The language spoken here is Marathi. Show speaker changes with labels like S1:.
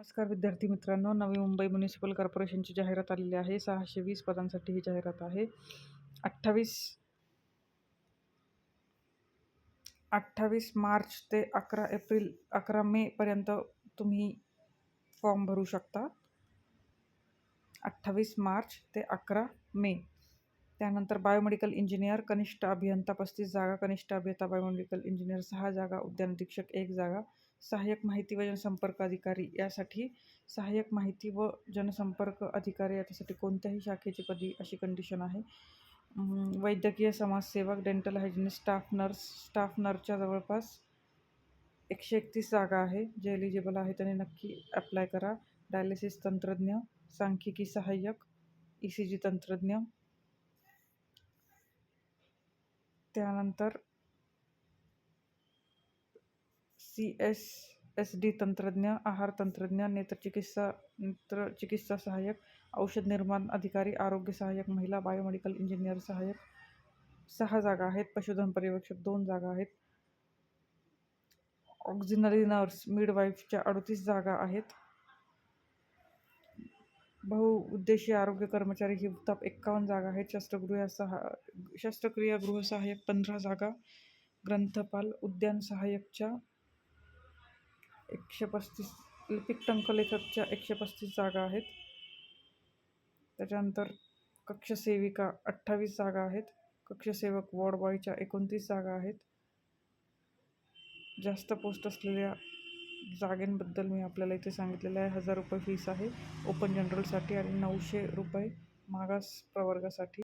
S1: नमस्कार विद्यार्थी मित्रांनो नवी मुंबई म्युनिसिपल कॉर्पोरेशनची जाहिरात आलेली आहे. सहाशे वीस पदांसाठी ही जाहिरात आहे. अठ्ठावीस अठ्ठावीस मार्च ते अकरा एप्रिल अकरा मेपर्यंत तुम्ही फॉर्म भरू शकता. अठ्ठावीस मार्च ते अकरा मे. त्यानंतर बायोमेडिकल इंजिनियर कनिष्ठ अभियंता पस्तीस जागा कनिष्ठ अभियंता बायोमेडिकल इंजिनियर सहा जागा उद्यान अधीक्षक एक जागा सहाय्यक माहिती व जनसंपर्क अधिकारी यासाठी सहाय्यक माहिती व जनसंपर्क अधिकारी याच्यासाठी कोणत्याही शाखेची पदी अशी कंडिशन आहे. वैद्यकीय समाजसेवक dental hygienist staff nurse staff नर्सच्या जवळपास एकशे एकतीस जागा आहे. जे एलिजिबल आहे त्याने नक्की अप्लाय करा. डायलिसिस तंत्रज्ञ सांख्यिकी सहाय्यक ई सी जी तंत्रज्ञ. त्यानंतर सी एस एस डी तंत्रज्ञ आहार तंत्रज्ञ नेत्रचिकित्सा नेत्रचिकित्सा सहाय्यक औषध निर्माण अधिकारी आरोग्य सहाय्यक महिला बायोमेडिकल इंजिनियर सहाय्यक. सहा जागा आहेत. पशुधन पर्यवेक्षक दोन जागा आहेत. ऑक्झिनरी नर्स मिडवाईफच्या अडतीस जागा आहेत. बहुउद्देशीय आरोग्य कर्मचारी ही उत्ताप एक्कावन्न जागा आहेत. शस्त्रगृह सहा शस्त्रक्रिया गृह सहाय्यक पंधरा जागा. ग्रंथपाल उद्यान सहाय्यकच्या एकशे पस्तीस लिपिक टंकलेखकच्या एकशे पस्तीस जागा आहेत. त्याच्यानंतर कक्षसेविका अठ्ठावीस जागा आहेत. कक्षसेवक वॉर्ड बॉयच्या एकोणतीस जागा आहेत. जास्त पोस्ट असलेल्या जागेंबद्दल मी आपल्याला इथे सांगितलेलं आहे. हजार रुपये फीस आहे. ओपन जनरलसाठी आणि नऊशे रुपये मागास प्रवर्गासाठी.